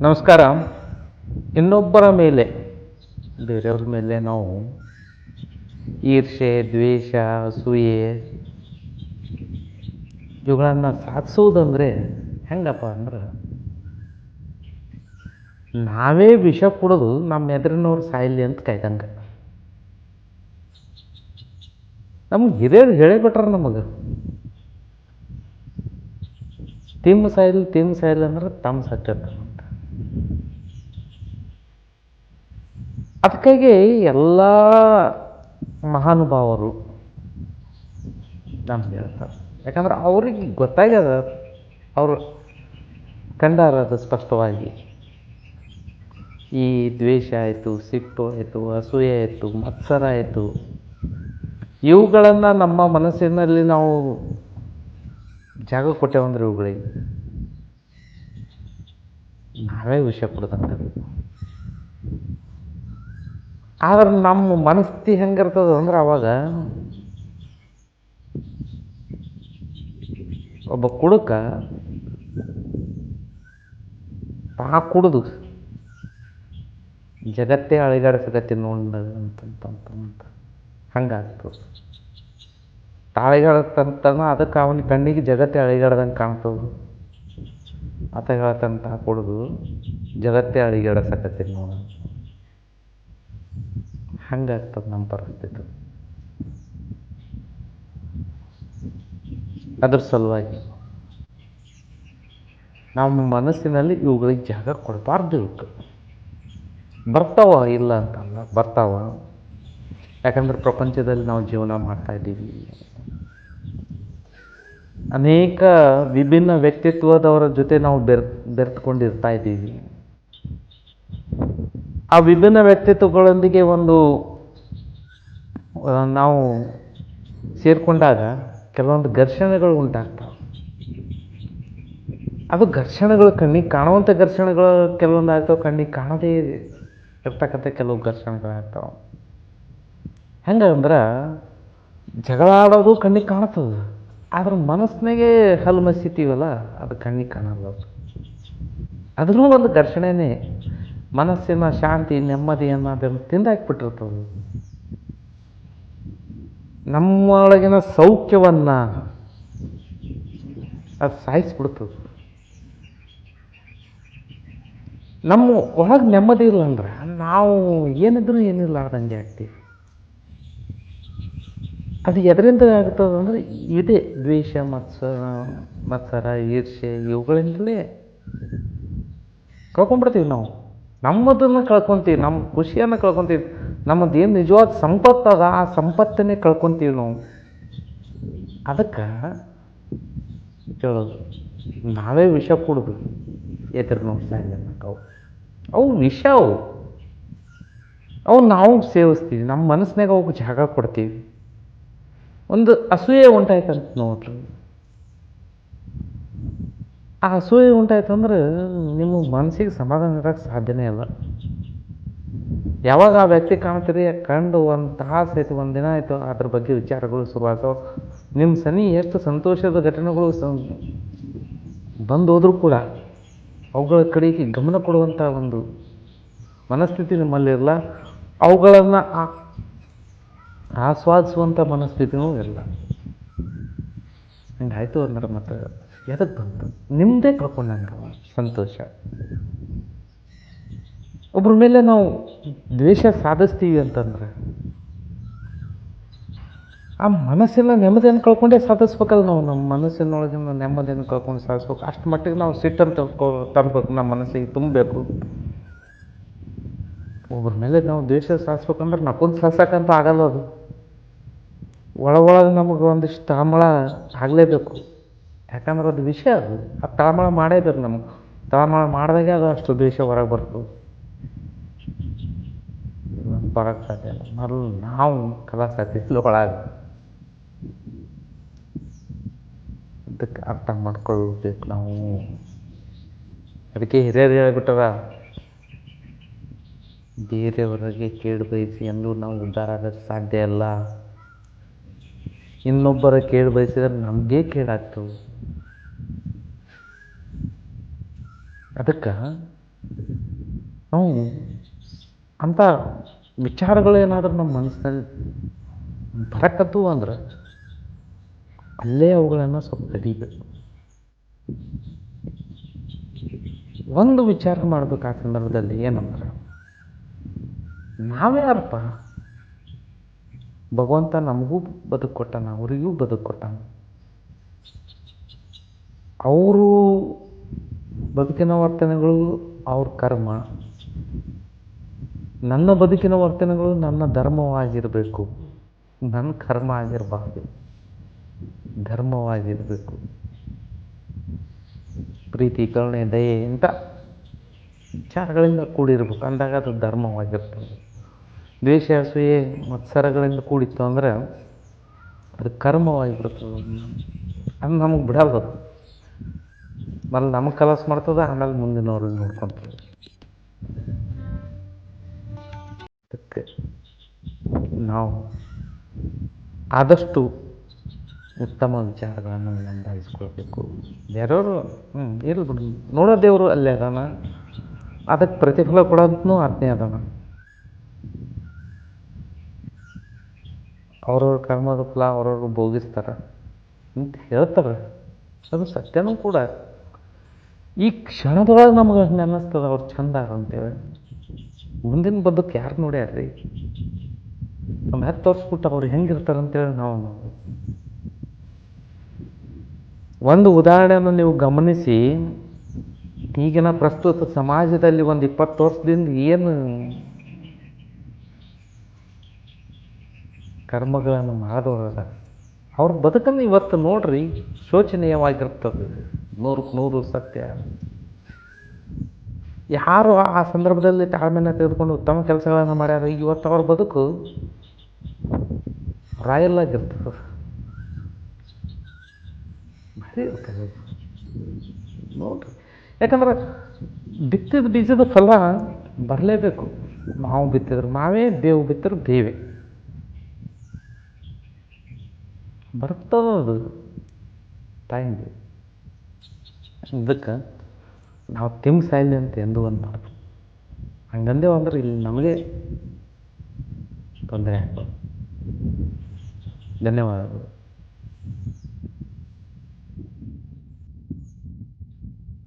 ನಮಸ್ಕಾರ. ಇನ್ನೊಬ್ಬರ ಮೇಲೆ, ಬೇರೆಯವ್ರ ಮೇಲೆ ನಾವು ಈರ್ಷೆ ದ್ವೇಷ, ಅಸೂಯೆ, ಇವುಗಳನ್ನು ಸಾಧಿಸೋದಂದರೆ ಹೆಂಗಪ್ಪ ಅಂದ್ರೆ ನಾವೇ ವಿಷ ಕುಡಿದು ನಮ್ಮ ಎದುರಿನವ್ರು ಸಾಯಿಲಿ ಅಂತ ಕಾಯ್ದಂಗೆ. ನಮ್ಗೆ ಹಿರಿಯರು ಹೇಳಿಬಿಟ್ರ ನಮಗೆ. ತಿಮ್ಮ ಸಾಯಿಲ್ ತಿಮ್ಮ ಸಾಯಿಲ್ ಅಂದ್ರೆ ತಮ್ಮ ಸತ್ಯತ ಅಂತ ಅದಕ್ಕಾಗಿ ಎಲ್ಲ ಮಹಾನುಭಾವರು ನಮ್ಗೆ ಹೇಳ್ತಾರೆ ಯಾಕಂದ್ರೆ ಅವ್ರಿಗೆ ಗೊತ್ತಾಗ್ಯದ, ಅವರು ಕಂಡಾರ ಸ್ಪಷ್ಟವಾಗಿ. ಈ ದ್ವೇಷ ಆಯಿತು, ಸಿಟ್ಟು ಆಯಿತು, ಅಸೂಯೆ ಆಯಿತು, ಮತ್ಸರ ಆಯಿತು. ಇವುಗಳನ್ನು ನಮ್ಮ ಮನಸ್ಸಿನಲ್ಲಿ ನಾವು ಜಾಗ ಕೊಟ್ಟೇವಂದ್ರೆ ಇವುಗಳಿಗೆ ನಾವೇ ವಿಷಯ ಕೊಡ್ದಂಗೆ ಆದ್ರೆ ನಮ್ಮ ಮನಸ್ಥಿತಿ ಹೆಂಗಿರ್ತದ ಅಂದ್ರೆ ಅವಾಗ ಒಬ್ಬ ಕುಡುಕ ತಾ ಕುಡಿದು ಜಗತ್ತೇ ಅಳಿಗಾಡಿಸಕತ್ತಿ ನೋಡ ಅಂತಂತಂತ ಹಂಗಾಗ್ತದೆ. ತಾಳಿಗಾಡತ್ತಂತನ ಅದಕ್ಕೆ ಅವನ ಕಣ್ಣಿಗೆ ಜಗತ್ತೇ ಅಳಿಗಾಡ್ದಂಗೆ ಕಾಣ್ತದೆ. ಆತ ಹೇಳ್ತಂತ ಕುಡಿದು ಜಗತ್ತೇ ಅಳಿಗಾಡಸಕತ್ತೀನಿ ನೋಡ. ಹಂಗಾಗ್ತದೆ ನಮ್ಮ ಪರಿಸ್ಥಿತಿ. ಅದ್ರ ಸಲುವಾಗಿ ನಮ್ಮ ಮನಸ್ಸಿನಲ್ಲಿ ಇವುಗಳಿಗೆ ಜಾಗ ಕೊಡಬಾರ್ದು ಇವಕ್ಕೆ ಬರ್ತಾವ ಇಲ್ಲ ಅಂತಲ್ಲ ಬರ್ತಾವ. ಯಾಕಂದ್ರೆ ಪ್ರಪಂಚದಲ್ಲಿ ನಾವು ಜೀವನ ಮಾಡ್ತಾ ಇದ್ದೀವಿ. ಅನೇಕ ವಿಭಿನ್ನ ವ್ಯಕ್ತಿತ್ವದವರ ಜೊತೆ ನಾವು ಬೆರ್, ಬೆರೆತ್ಕೊಂಡಿರ್ತಾ ಇದ್ದೀವಿ. ಆ ವಿಭಿನ್ನ ವ್ಯಕ್ತಿತ್ವಗಳೊಂದಿಗೆ ಒಂದು ನಾವು ಸೇರಿಕೊಂಡಾಗ ಕೆಲವೊಂದು ಘರ್ಷಣೆಗಳು ಉಂಟಾಗ್ತವೆ. ಅದು ಘರ್ಷಣೆಗಳು ಕಣ್ಣಿಗೆ ಕಾಣುವಂಥ ಘರ್ಷಣೆಗಳು ಕೆಲವೊಂದು ಆಗ್ತಾವೆ ಕಣ್ಣಿಗೆ ಕಾಣದೇ ಇರ್ತಕ್ಕಂಥ ಕೆಲವು ಘರ್ಷಣೆಗಳಾಗ್ತಾವೆ. ಹೆಂಗಂದ್ರೆ ಜಗಳ ಆಡೋದು ಕಣ್ಣಿಗೆ ಕಾಣ್ತದೆ ಆದ್ರೆ ಮನಸ್ಸಿನಾಗೆ ಹಲ್ಲು ಮಸಿತೀವಲ್ಲ ಅದು ಕಣ್ಣಿಗೆ ಕಾಣಲ್ಲ ಅದು ಅದನ್ನೂ ಒಂದು ಘರ್ಷಣೆನೇ ಮನಸ್ಸಿನ ಶಾಂತಿ ನೆಮ್ಮದಿಯನ್ನು ಅದನ್ನು ತಿಂದಾಕ್ಬಿಟ್ಟಿರ್ತದೆ. ನಮ್ಮೊಳಗಿನ ಸೌಖ್ಯವನ್ನು ಅದು ಸಾಯಿಸ್ಬಿಡ್ತದೆ. ನಮ್ಮ ಒಳಗೆ ನೆಮ್ಮದಿ ಇಲ್ಲ ಅಂದ್ರೆ ನಾವು ಏನಿದ್ರೂ ಏನಿಲ್ಲ ಆದಂಗೆ ಆಗ್ತೀವಿ. ಅದು ಎದರಿಂದ ಆಗ್ತದಂದ್ರೆ ಇದೇ ದ್ವೇಷ, ಮತ್ಸರ ಮತ್ಸರ ಈರ್ಷೆ ಇವುಗಳಿಂದಲೇ ಕಳ್ಕೊಂಡ್ಬಿಡ್ತೀವಿ ನಾವು. ನಮ್ಮದನ್ನು ಕಳ್ಕೊತೀವಿ ನಮ್ಮ ಖುಷಿಯನ್ನು ಕಳ್ಕೊತೀವಿ ನಮ್ಮದು ಏನು ನಿಜವಾದ ಸಂಪತ್ತು ಅದ ಆ ಸಂಪತ್ತನ್ನೇ ಕಳ್ಕೊತೀವಿ ನಾವು. ಅದಕ್ಕೆ ಕೇಳೋದು, ನಾವೇ ವಿಷ ಕೊಡೋದು ಎದುರು ನೋಡ್ತಾ ಅವು ಅವು ವಿಷ ಅವು. ಅವು ನಾವು ಸೇವಿಸ್ತೀವಿ ನಮ್ಮ ಮನಸ್ಸಿನಾಗ ಅವಕ್ಕೆ ಜಾಗ ಕೊಡ್ತೀವಿ. ಒಂದು ಅಸೂಯೆ ಉಂಟಾಯ್ತಂತ ನೋಡ್ರಿ. ಆ ಅಸೂಯೆ ಉಂಟಾಯ್ತು ಅಂದ್ರೆ ನಿಮ್ಮ ಮನಸ್ಸಿಗೆ ಸಮಾಧಾನ ಇರೋಕ್ಕೆ ಸಾಧ್ಯನೇ ಇಲ್ಲ. ಯಾವಾಗ ಆ ವ್ಯಕ್ತಿ ಕಾಣ್ತೀರಿ, ಕಂಡು ಒಂದು ತಾಸು ಆಯ್ತು, ಒಂದು ದಿನ ಆಯಿತು, ಅದ್ರ ಬಗ್ಗೆ ವಿಚಾರಗಳು ಶುರುವಾಗ್ತಾವೆ. ನಿಮ್ಮ ಸನಿ ಎಷ್ಟು ಸಂತೋಷದ ಘಟನೆಗಳು ಸ ಬಂದು ಹೋದರೂ ಕೂಡ ಅವುಗಳ ಕಡೆಗೆ ಗಮನ ಕೊಡುವಂಥ ಒಂದು ಮನಸ್ಥಿತಿ ನಿಮ್ಮಲ್ಲಿರಲ್ಲ ಅವುಗಳನ್ನು ಆಸ್ವಾದಿಸುವಂಥ ಮನಸ್ಥಿತಿನೂ ಇಲ್ಲ. ಆಯಿತು ಅಂದ್ರೆ ಮತ್ತೆ ಎದಕ್ಕೆ ಬಂತು? ನಿಮ್ಮದೇ ಕಳ್ಕೊಂಡಂಗೆ ಸಂತೋಷ. ಒಬ್ಬರ ಮೇಲೆ ನಾವು ದ್ವೇಷ ಸಾಧಿಸ್ತೀವಿ ಅಂತಂದ್ರೆ, ಆ ಮನಸ್ಸಿನ ನೆಮ್ಮದಿಯನ್ನು ಕಳ್ಕೊಂಡೇ ಸಾಧಿಸ್ಬೇಕಲ್ಲ ನಾವು. ನಮ್ಮ ಮನಸ್ಸಿನೊಳಗಿನ ನೆಮ್ಮದಿಯನ್ನು ಕಳ್ಕೊಂಡು ಸಾಧಿಸ್ಬೇಕು. ಅಷ್ಟು ಮಟ್ಟಿಗೆ ನಾವು ಸಿಟ್ಟನ್ನು ತಳ್ಕೊ, ತರಬೇಕು. ನಮ್ಮ ಮನಸ್ಸಿಗೆ ತುಂಬಬೇಕು. ಒಬ್ಬರ ಮೇಲೆ ನಾವು ದ್ವೇಷ ಸಾಧಿಸ್ಬೇಕಂದ್ರೆ ನಕ್ಕೊಂದು ಸಾಧಿಸಕ್ಕಂತೂ ಆಗಲ್ಲ ಅದು. ಒಳ ಒಳಗೆ ನಮಗೆ ಒಂದಿಷ್ಟು ತಳಮಳ ಆಗಲೇಬೇಕು. ಯಾಕಂದ್ರೆ ಅದು ವಿಷಯ ಅದು. ಅದು ತಳಮಳ ಮಾಡೇಬೇಕು ನಮ್ಗೆ. ತಳಮಳ ಮಾಡಿದಾಗೆ ಅದು ಅಷ್ಟು ದ್ವೇಷ ಹೊರಗೆ ಬರ್ತದೆ. ಬರೋಕ್ಕೆ ಸಾಧ್ಯ ಇಲ್ಲ. ಮೊದಲು ನಾವು ಕಲಾ ಸಾಧ್ಯ ಒಳಗೆ. ಅದಕ್ಕೆ ಅರ್ಥ ಮಾಡ್ಕೊಳ್ಬೇಕು ನಾವು. ಅದಕ್ಕೆ ಹಿರಿಯರು ಹೇಳ್ಬಿಟ್ಟದ ಬೇರೆಯವರಿಗೆ ಕೇಡು ಬಯಸಿ ಎಂದೂ ನಾವು ಉದ್ಧಾರ ಆಗೋಕ್ಕೆ ಸಾಧ್ಯ ಇಲ್ಲ. ಇನ್ನೊಬ್ಬರ ಕೇಳು ಬಯಸಿದ್ರೆ ನಮಗೇ ಕೇಳಾಗ್ತವೆ ಅದಕ್ಕೆ ನಾವು ಅಂಥ ವಿಚಾರಗಳು ಏನಾದರೂ ನಮ್ಮ ಮನಸ್ಸಿನಲ್ಲಿ ಬರಕತ್ತು ಅಂದ್ರೆ ಅಲ್ಲೇ ಅವುಗಳನ್ನು ಸ್ವಲ್ಪ ತಡಿಬೇಕು ಒಂದು ವಿಚಾರ ಮಾಡ್ಬೇಕು ಆ ಸಂದರ್ಭದಲ್ಲಿ ಏನಂದ್ರೆ ನಾವ್ಯಾರಪ್ಪ ಭಗವಂತ ನಮಗೂ ಬದುಕು ಕೊಟ್ಟಾನ ಅವರಿಗೂ ಬದುಕು ಕೊಟ್ಟಾನ ಅವರು ಬದುಕಿನ ವರ್ತನೆಗಳು ಅವ್ರ ಕರ್ಮ. ನನ್ನ ಬದುಕಿನ ವರ್ತನೆಗಳು ನನ್ನ ಧರ್ಮವಾಗಿರಬೇಕು. ನನ್ನ ಕರ್ಮ ಆಗಿರಬಾರ್ದು. ಧರ್ಮವಾಗಿರಬೇಕು. ಪ್ರೀತಿ, ಕರುಣೆ, ದಯೆ ಇಂಥ ವಿಚಾರಗಳಿಂದ ಕೂಡಿರ್ಬೇಕು. ಅಂದಾಗ ಅದು ಧರ್ಮವಾಗಿರ್ತದೆ. ದ್ವೇಷ, ಅಸೂಯೆ, ಮತ್ಸರಗಳಿಂದ ಕೂಡಿತ್ತು ಅಂದರೆ ಅದು ಕರ್ಮವಾಗಿಬಿಡ್ತದೆ ಅದು ನಮಗೆ ಬಿಡಲ್ಲ ಅದು ಮೊದಲು ನಮಗೆ ಕಲಸ್ ಮಾಡ್ತದೆ, ಆಮೇಲೆ ಮುಂದಿನವ್ರಿಗೆ ನೋಡ್ಕೊತದೆ ನಾವು ಆದಷ್ಟು ಉತ್ತಮ ವಿಚಾರಗಳನ್ನು ನೋಂದಾಯಿಸ್ಕೊಳ್ಬೇಕು. ಬೇರೆಯವರು ಹ್ಞೂ ಇರಲಿ ಬಿಡು. ನೋಡೋ ದೇವರು ಅಲ್ಲೇ ಅದಾನ. ಅದಕ್ಕೆ ಪ್ರತಿಫಲ ಕೊಡೋದನ್ನು ಆಜ್ಞೆ ಅದಾನ. ಅವ್ರವ್ರ ಕರ್ಮದ ಫಲ ಅವ್ರವ್ರು ಭೋಗಿಸ್ತಾರೆ ಅಂತ ಹೇಳ್ತಾರೆ. ಅದು ಸತ್ಯನೂ ಕೂಡ. ಈ ಕ್ಷಣದೊಳಗೆ ನಮ್ಗೆ ಹಂಗೆ ಅವ್ರು ಚಂದ ಅಂತೇಳಿ. ಮುಂದಿನ ಬದುಕು ಯಾರು ನೋಡ್ಯಾರ್ರಿ? ನಮ್ಮ ಹತ್ತು ತೋರಿಸ್ಬಿಟ್ಟು ಅವ್ರು ಹೆಂಗಿರ್ತಾರೆ ಅಂತೇಳಿ ನಾವು ಒಂದು ಉದಾಹರಣೆಯನ್ನು ನೀವು ಗಮನಿಸಿ, ಈಗಿನ ಪ್ರಸ್ತುತ ಸಮಾಜದಲ್ಲಿ ಒಂದು ಇಪ್ಪತ್ತು ವರ್ಷದಿಂದ ಏನು ಕರ್ಮಗಳನ್ನು ಮಾಡಿದವರಲ್ಲ ಅವ್ರ ಬದುಕನ್ನು ಇವತ್ತು ನೋಡ್ರಿ, ಶೋಚನೀಯವಾಗಿರ್ತದೆ. ನೂರಕ್ಕೆ ನೂರು ಸತ್ಯ. ಯಾರು ಆ ಸಂದರ್ಭದಲ್ಲಿ ತಾಳ್ಮೆಯನ್ನು ತೆಗೆದುಕೊಂಡು ಉತ್ತಮ ಕೆಲಸಗಳನ್ನು ಮಾಡ್ಯಾರ. ಇವತ್ತು ಅವ್ರ ಬದುಕು ರಾಯಲ್ ಆಗಿರ್ತದೆ. ಭಾರಿ ಇರ್ತದೆ ನೋಡ್ರಿ. ಯಾಕಂದ್ರೆ ಬಿತ್ತಿದ ಬೀಜದ ಫಲ ಬರಲೇಬೇಕು. ಮಾವು ಬಿತ್ತಿದ್ರೆ ಮಾವೇ ದೇವು ಬಿತ್ತಿದ್ರು ದೇವೆ. ಬರ್ತದದು ಟೈಮ್ಗೆ ಇದಕ್ಕೆ ನಾವು ತಿಮ್ ಸಾಯ್ಲಿ ಅಂತ ಎಂದೂ ಅನ್ಬಾರ್ದು ಹಂಗಂದೇವು ಅಂದ್ರೆ ಇಲ್ಲಿ ನಮಗೆ ತೊಂದರೆ ಆಗ್ತದೆ. ಧನ್ಯವಾದಗಳು.